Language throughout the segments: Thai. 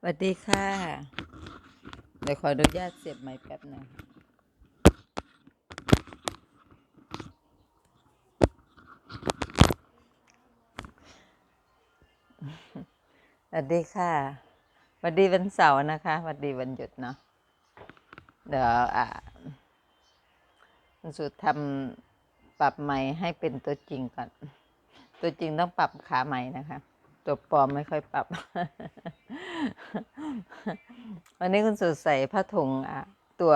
สวัสดีค่ะ เดี๋ยวขออนุญาตเสียบไม้แป๊บหนึงสวัสดีค่ะสวัสดีวันเสาร์นะคะสวัสดีวันหยุดเนาะ เดี๋ยวอ่าคุณสุดทำปรับไม้ให้เป็นตัวจริงก่อน ตัวจริงต้องปรับขาไม้นะคะ ตัวปลอมไม่ค่อยปรับ วันนี้คุณสุดใส่ผ้าถุงอะตัว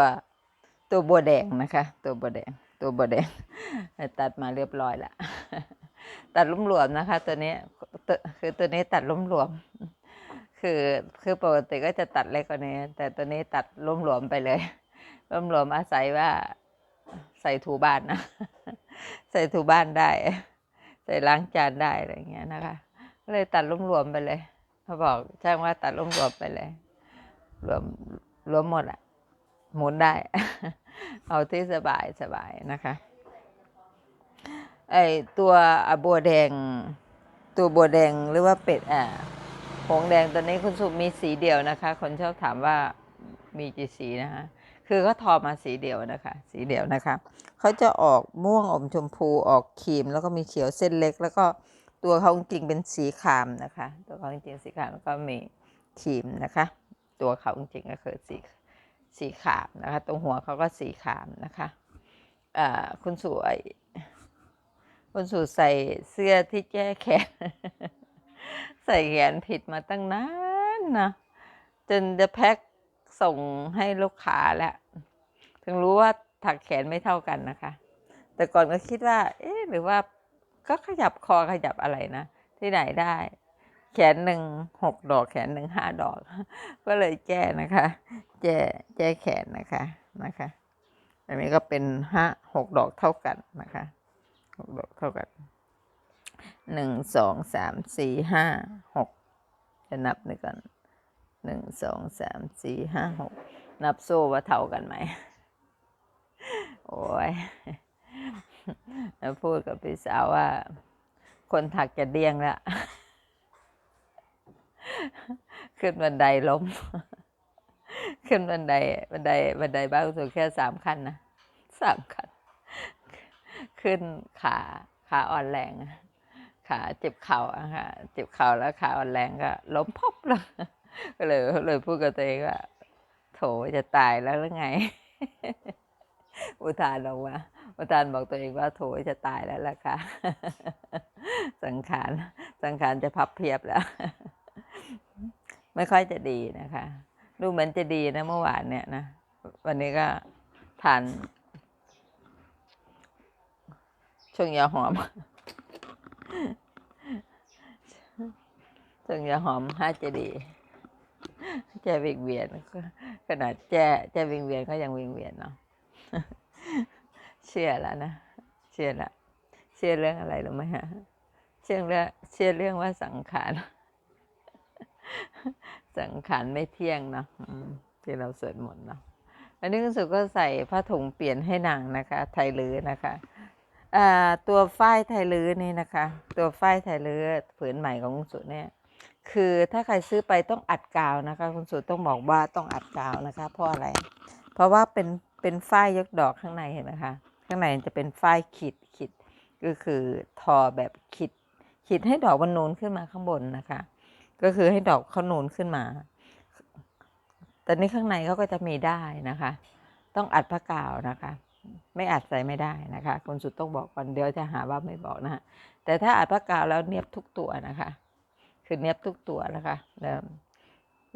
ตัวบัวแดงนะคะ ตัวบัวแดง ตัวบัวแดง ตัดมาเรียบร้อยละตัดลุ่มหลวมนะคะ ตัวนี้คือตัวนี้ตัดลุ่มหลวม คือคือปกติก็จะตัดเล็กกว่านี้ แต่ตัวนี้ตัดลุ่มหลวมไปเลยลุ่มหลวมอาศัยว่าใส่ถูบ้านนะ ใส่ถูบ้านได้ ใส่ล้างจานได้อะไรเงี้ยนะคะ เลยตัดรวมๆไปเลยเขาบอกช่างว่าตัดรวมๆไปเลย รวมรวมหมดอะหมุนได้ เอาที่สบายสบายนะคะไอตัวอะบัวแดง ตัวบัวแดงหรือว่าเป็ดอะหงแดงตัวนี้คุณสุมีสีเดียวนะคะ คนชอบถามว่ามีกี่สีนะคะคือเขาทอมาสีเดียวนะคะ สีเดียวนะคะเขาจะออกม่วงอมชมพูออกครีม แล้วก็มีเขียวเส้นเล็ก แล้วก็ ตัวเขาจริงเป็นสีขามนะคะ ตัวเขาจริงสีขามแล้วก็มีครีมนะคะ ตัวเขาจริงก็คือสีสีขามนะคะ ตรงหัวเขาก็สีขามนะคะอ่าคุณสวยคุณสูใส่เสื้อที่แก้แขน ใส่แขนผิดมาตั้งนานนะจนจะแพ็คส่งให้ลูกค้าแล้ว ถึงรู้ว่าถักแขนไม่เท่ากันนะคะ แต่ก่อนก็คิดว่า เอ๊ะหรือว่า ก็ขยับคอขยับอะไรนะ ที่ไหนได้ แขนหนึ่งหกดอก แขนหนึ่งห้าดอก ก็เลยแก้นะคะ แก้แก้แขนนะคะนะคะอันนี้ก็เป็นห้าหกดอกเท่ากันนะคะหกดอกเท่ากันหนึ่งสองสามสี่ห้าหกจะนับหนึ่งก่อนหนึ่งสองสามสี่ห้าหกนับโซ่ว่าเท่ากันไหม โอ้ย แล้วพูดกับพี่สาวว่า คนถักจะเดี้ยงแล้วขึ้นบันไดล้ม ขึ้นบันไดบันไดบันไดบ้านสุดแค่สามขั้นนะสามขั้น ขึ้นขาขาอ่อนแรงขาเจ็บเข่าอะค่ะเจ็บเข่าแล้วขาอ่อนแรงก็ล้มพบเลยก็เลยเลยพูดกับตัวเองว่าโถจะตายแล้วหรือไง อุทานออกมา อุทานบอกตัวเองว่าโถจะตายแล้วล่ะค่ะ สังขาร สังขารจะพับเพียบแล้ว ไม่ค่อยจะดีนะคะ ดูเหมือนจะดีนะเมื่อวานเนี่ยนะ วันนี้ก็ทานช่วงยาหอมช่วงยาหอมห้าจะดีแจ้วิงเวียนขนาดแจ้แจ้วิงเวียนก็ยังวิงเวียนเนาะ เชื่อแล้วนะเชื่อละเชื่อเรื่องอะไรรู้ไหมฮะเชื่อเรื่องเชื่อเรื่องว่าสังขารสังขารไม่เที่ยงเนาะที่เราสวดมนต์เนาะอันนี้คุณสุก็ใส่ผ้าถุงเปลี่ยนให้นางนะคะ ไทยลือนะคะตัวฝ้ายไทยลือนี่นะคะ ตัวฝ้ายไทยลือผืนใหม่ของคุณสุเนี่ยคือถ้าใครซื้อไปต้องอัดกาวนะคะ คุณสุต้องบอกว่าต้องอัดกาวนะคะ เพราะอะไร เพราะว่าเป็นเป็นฝ้ายยกดอกข้างในเห็นไหมคะ ข้างในจะเป็นฝ้ายขีดขีดก็คือทอแบบขีดขีดให้ดอกมันนูนขึ้นมาข้างบนนะคะ ก็คือให้ดอกเขานูนขึ้นมาแต่นี้ข้างในเขาก็จะมีได้นะคะ ต้องอัดผ้ากาวนะคะ ไม่อัดใส่ไม่ได้นะคะคนสุดต้องบอกก่อนเดี๋ยวจะหาว่าไม่บอกนะฮะแต่ถ้าอัดผ้ากาวแล้วเนียบทุกตัวนะคะ คือเนียบทุกตัวนะคะแล้ว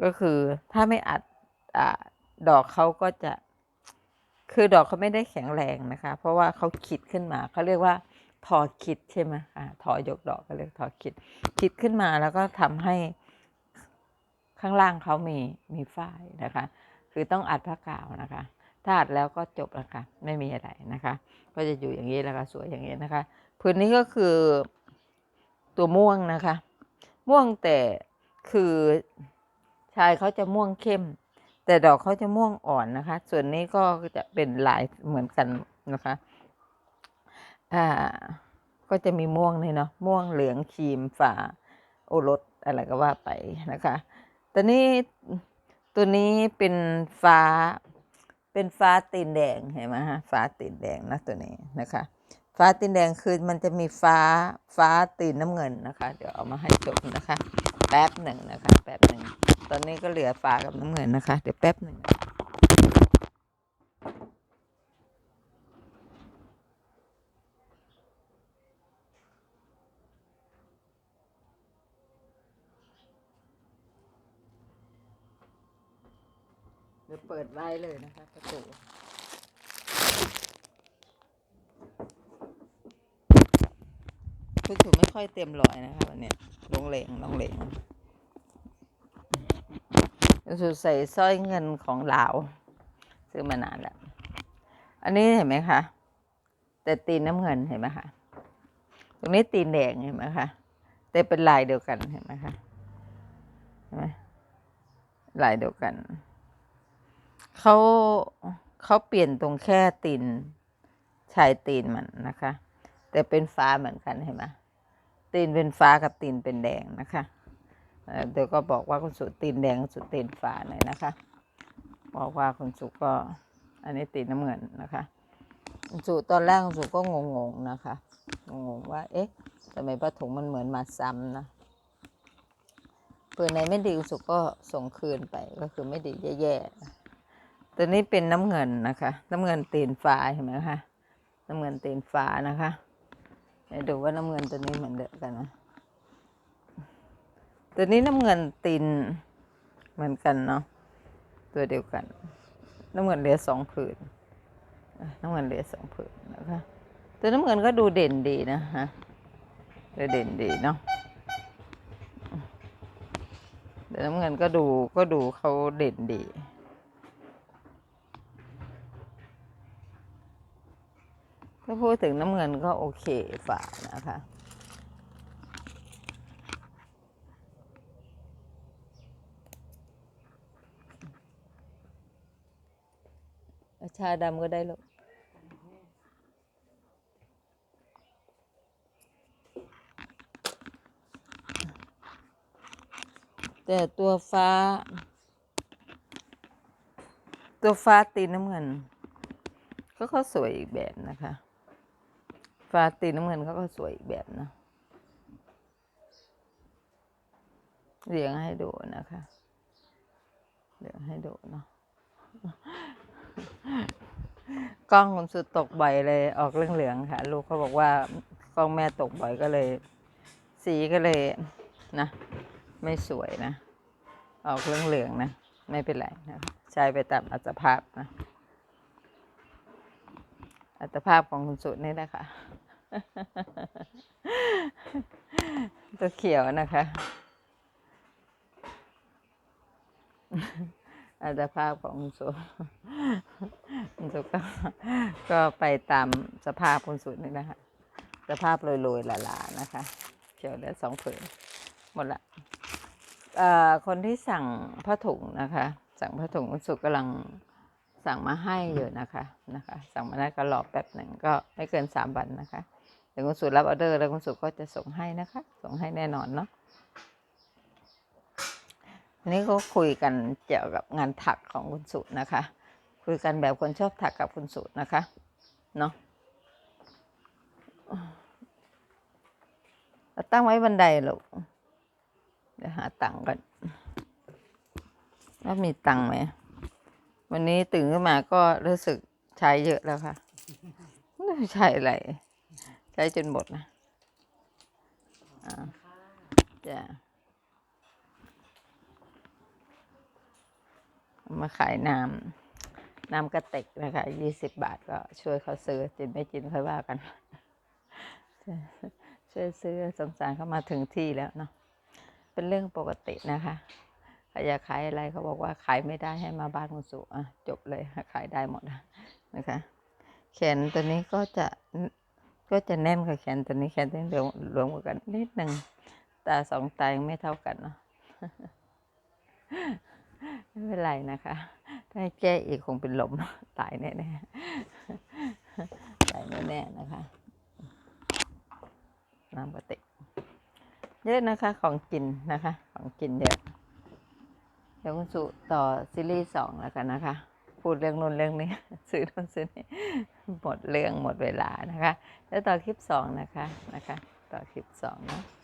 ก็คือถ้าไม่อัดอดอกเขาก็จะ คือดอกเขาไม่ได้แข็งแรงนะคะ เพราะว่าเขาคิดขึ้นมาเขาเรียกว่าทอคิดใช่ไหมอ่าทอยกดอกก็เรียกทอคิด คิดขึ้นมาแล้วก็ทำให้ข้างล่างเขามีมีฝ้ายนะคะ คือต้องอัดผ้ากาวนะคะ ถ้าอัดแล้วก็จบแล้วค่ะไม่มีอะไรนะคะ ก็จะอยู่อย่างนี้แล้วก็สวยอย่างนี้นะคะพื้นนี้ก็คือตัวม่วงนะคะ ม่วงแต่คือชายเขาจะม่วงเข้ม แต่ดอกเขาจะม่วงอ่อนนะคะ ส่วนนี้ก็จะเป็นลายเหมือนกันนะคะอ่าก็จะมีม่วงนี่เนาะม่วงเหลืองครีมฝาโอรสอะไรก็ว่าไปนะคะตัวนี้ตัวนี้เป็นฟ้าเป็นฟ้าตีนแดงเห็นไหมฮะฟ้าตีนแดงนะตัวนี้นะคะ ฟ้าตีนแดงคือมันจะมีฟ้าฟ้าตีนน้ำเงินนะคะ เดี๋ยวเอามาให้ชมนะคะ แป๊บหนึ่งนะคะ แป๊บหนึ่ง ตอนนี้ก็เหลือฟ้ากับน้ำเงินนะคะ เดี๋ยวแป๊บหนึ่งเดี๋ยวเปิดไว้เลยนะคะประตูคุณถูไม่ค่อยเต็มร้อยนะคะวันนี้ลงเหลงลงเหลง คุณถูใส่สร้อยเงินของลาวซื้อมานานแล้ว อันนี้เห็นไหมคะ แต่ตีนน้ำเงินเห็นไหมคะ ตรงนี้ตีนแดงเห็นไหมคะ แต่เป็นลายเดียวกันเห็นไหมคะเห็นไหมลายเดียวกัน เขาเขาเปลี่ยนตรงแค่ตีนชายตีนมันนะคะ แต่เป็นฟ้าเหมือนกันเห็นไหมตีนเป็นฟ้ากับตีนเป็นแดงนะคะ เดี๋ยวก็บอกว่าคุณสุตีนแดงคุณสุตีนฟ้าหน่อยนะคะ บอกว่าคุณสุก็อันนี้ตีนน้ำเงินนะคะคุณสุตอนแรกคุณสุก็งงๆนะคะงงว่า เอ๊ะทำไมผ้าถุงมันเหมือนมาซ้ำนะเปื่อไหนไม่ดีคุณสุก็ส่งคืนไปก็คือไม่ดีแย่ๆตัวนี้เป็นน้ำเงินนะคะ น้ำเงินตีนฟ้าเห็นไหมคะน้ำเงินตีนฟ้านะคะเดี๋ยวดูว่าน้ำเงินตัวนี้เหมือนเดิมกันนะ ตัวนี้น้ำเงินตีนเหมือนกันเนาะตัวเดียวกัน น้ำเงินเหลือสองผืนน้ำเงินเหลือสองผืนนะคะตัวน้ำเงินก็ดูเด่นดีนะฮะดูเด่นดีเนาะเดี๋ยวน้ำเงินก็ดูก็ดูเขาเด่นดี ถ้าพูดถึงน้ำเงินก็โอเคฝ่านะคะ ชาดำก็ได้ลูกแต่ตัวฟ้า ตัวฟ้าตีน้ำเงินก็เขาสวยอีกแบบนะคะ ฟ้าตีน้ำเงินเขาก็สวยอีกแบบนะเรียงให้ดูนะคะเรียงให้ดูเนาะ กล้องคุณสุดตกบ่อยเลยออกเรื่องเหลืองค่ะ ลูกเขาบอกว่ากล้องแม่ตกบ่อยก็เลย สีก็เลยนะ ไม่สวยนะ ออกเรื่องเหลืองนะ ไม่เป็นไรนะใช้ไปตามอัตภาพนะ อัตภาพของคุณสุดนี่แหละค่ะตัวเขียวนะคะอัตภาพของคุณสุ คุณสุก็ก็ไปตามสภาพคุณสุนี่นะคะ สภาพโรยๆหลาๆนะคะเขียวเหลือสองผืนหมดละคนที่สั่งผ้าถุงนะคะ สั่งผ้าถุงคุณสุกำลังสั่งมาให้อยู่นะคะนะคะ สั่งมาได้ก็รอแป๊บหนึ่งก็ไม่เกินสามวันนะคะเดี๋ยวคุณสุรับออเดอร์แล้วคุณสุก็จะส่งให้นะคะ ส่งให้แน่นอนเนาะนนี้ก็คุยกันเกี่ยวกับงานถักของคุณสุนะคะ คุยกันแบบคนชอบถักกับคุณสุนะคะ เนาะเอาตั้งไว้บันไดลูกเดี๋ยวหาตังค์ก่อนว่ามีตังค์ไหม วันนี้ตื่นขึ้นมาก็รู้สึกใช้เยอะแล้วค่ะไม่ใช้อะไร ใช้จนหมดนะอ่าจ้ะเอามาขายน้ำ น้ำกระติกนะคะยี่สิบบาทก็ช่วยเขาซื้อจินไม่จินค่อยว่ากัน ช่วยซื้อสงสารเขามาถึงที่แล้วเนาะเป็นเรื่องปกตินะคะใครอยากขายอะไรเขาบอกว่าขายไม่ได้ให้มาบ้านคุณสุอะจบเลยขายได้หมดนะนะคะแขนตัวนี้ก็จะก็จะแน่นกว่าแขนตัวนี้แขนตัวนี้เหลืองเหลืองกว่ากันนิดหนึ่งตาสองตายังไม่เท่ากันเนาะไม่เป็นไรนะคะ ถ้าแก้อีกคงเป็นลมตายแน่ๆตายแน่ๆนะคะน้ำกระติกเยอะนะคะของกินนะคะ ของกินเยอะเดี๋ยวคุณสุต่อซีรีส์สองแล้วกันนะคะ พูดเรื่องนู้นเรื่องนี้ ซื้อนู้นซื้อนี่หมดเรื่องหมดเวลานะคะ แล้วต่อคลิปสองนะคะนะคะ ต่อคลิปสองเนะ